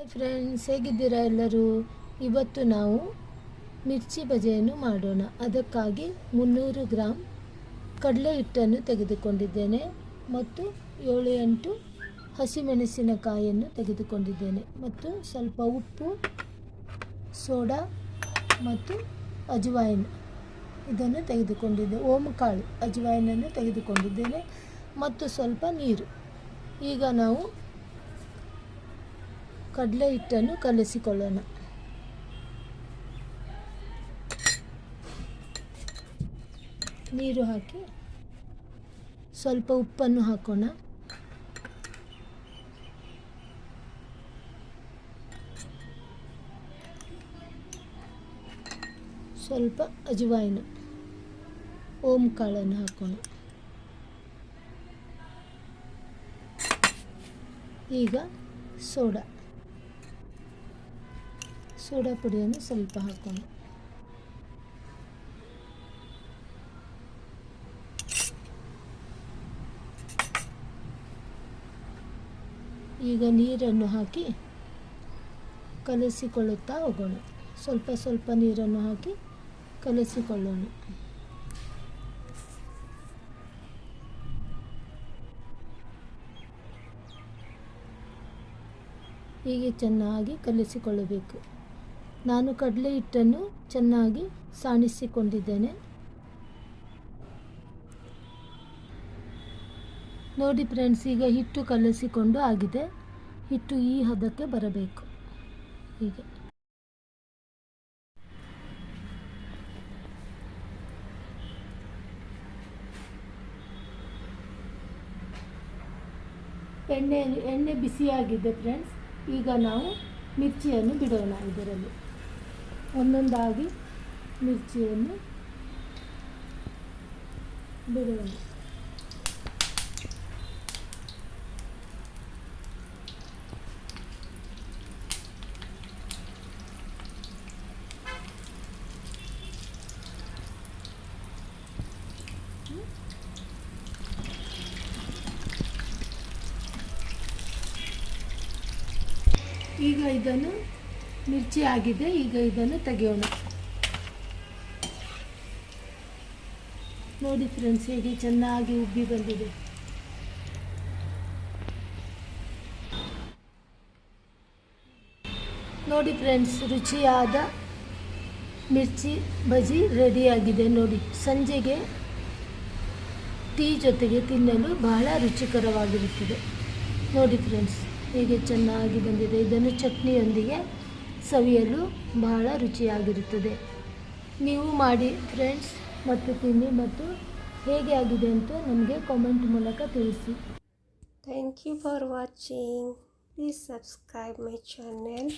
Hi friends, ಹೇಗಿದ್ದೀರಾ ಎಲ್ಲರೂ? ಇವತ್ತು ನಾವು ಮಿರ್ಚಿ ಬಜೆಯನ್ನು ಮಾಡೋಣ. ಅದಕ್ಕಾಗಿ ಮುನ್ನೂರು ಗ್ರಾಮ್ ಕಡಲೆ ಹಿಟ್ಟನ್ನು ತೆಗೆದುಕೊಂಡಿದ್ದೇನೆ ಮತ್ತು ಏಳು ಎಂಟು ಹಸಿಮೆಣಸಿನಕಾಯಿಯನ್ನು ತೆಗೆದುಕೊಂಡಿದ್ದೇನೆ ಮತ್ತು ಸ್ವಲ್ಪ ಉಪ್ಪು, ಸೋಡಾ ಮತ್ತು ಅಜವಾಯಿನ್ ಇದನ್ನು ತೆಗೆದುಕೊಂಡಿದ್ದೆ. ಓಮಕಾಳು ಅಜವಾಯಿನನ್ನು ತೆಗೆದುಕೊಂಡಿದ್ದೇನೆ ಮತ್ತು ಸ್ವಲ್ಪ ನೀರು. ಈಗ ನಾವು ಕಡಲೆ ಹಿಟ್ಟನ್ನು ಕಲಸಿಕೊಳ್ಳೋಣ. ನೀರು ಹಾಕಿ ಸ್ವಲ್ಪ ಉಪ್ಪನ್ನು ಹಾಕೋಣ. ಸ್ವಲ್ಪ ಅಜವಾಯಿನ, ಓಂ ಕಾಳನ್ನು ಹಾಕೋಣ. ಈಗ ಸೋಡಾ. ಸೋಡಾ ಪುಡಿಯನ್ನು ಸ್ವಲ್ಪ ಹಾಕೊಂಡು. ಈಗ ನೀರನ್ನು ಹಾಕಿ ಕಲಸಿಕೊಳ್ಳುತ್ತಾ ಹೋಗೋಣ. ಸ್ವಲ್ಪ ಸ್ವಲ್ಪ ನೀರನ್ನು ಹಾಕಿ ಕಲಸಿಕೊಳ್ಳೋಣ. ಹೀಗೆ ಚೆನ್ನಾಗಿ ಕಲಿಸಿಕೊಳ್ಳಬೇಕು. ನಾನು ಕಡಲೆ ಹಿಟ್ಟನ್ನು ಚೆನ್ನಾಗಿ ಸಾಣಿಸಿಕೊಂಡಿದ್ದೇನೆ. ನೋಡಿ ಫ್ರೆಂಡ್ಸ್ ಈಗ ಹಿಟ್ಟು ಕಲಸಿಕೊಂಡು ಆಗಿದೆ. ಹಿಟ್ಟು ಈ ಹದಕ್ಕೆ ಬರಬೇಕು. ಹೀಗೆ. ಎಣ್ಣೆ ಎಣ್ಣೆ ಬಿಸಿಯಾಗಿದೆ ಫ್ರೆಂಡ್ಸ್ ಈಗ ನಾವು ಮಿರ್ಚಿಯನ್ನು ಬಿಡೋಣ ಇದರಲ್ಲಿ. ಒಂದೊಂದಾಗಿ ಮಿರ್ಚಿಯನ್ನು ಬಿಡೋಣ ಈಗ ಇದನ್ನು ಮಿರ್ಚಿ ಆಗಿದೆ, ಈಗ ಇದನ್ನು ತೆಗೆಯೋಣ. ನೋಡಿ ಫ್ರೆಂಡ್ಸ್ ಹೇಗೆ ಚೆನ್ನಾಗಿ ಉಬ್ಬಿ ಬಂದಿದೆ. ನೋಡಿ ಫ್ರೆಂಡ್ಸ್ ರುಚಿಯಾದ ಮಿರ್ಚಿ ಬಜಿ ರೆಡಿಯಾಗಿದೆ. ನೋಡಿ, ಸಂಜೆಗೆ ಟೀ ಜೊತೆಗೆ ತಿನ್ನಲು ಬಹಳ ರುಚಿಕರವಾಗಿರುತ್ತದೆ. ನೋಡಿ ಫ್ರೆಂಡ್ಸ್ ಹೇಗೆ ಚೆನ್ನಾಗಿ ಬಂದಿದೆ. ಇದನ್ನು ಚಟ್ನಿಯೊಂದಿಗೆ ಸವಿಯಲು ಬಹಳ ರುಚಿಯಾಗಿರುತ್ತದೆ. ನೀವು ಮಾಡಿ ಫ್ರೆಂಡ್ಸ್ ಮತ್ತು ತಿನ್ನಿ ಮತ್ತು ಹೇಗೆ ಆಗಿದೆ ಅಂತ ನಮಗೆ ಕಾಮೆಂಟ್ ಮೂಲಕ ತಿಳಿಸಿ. Thank you for watching please subscribe my channel.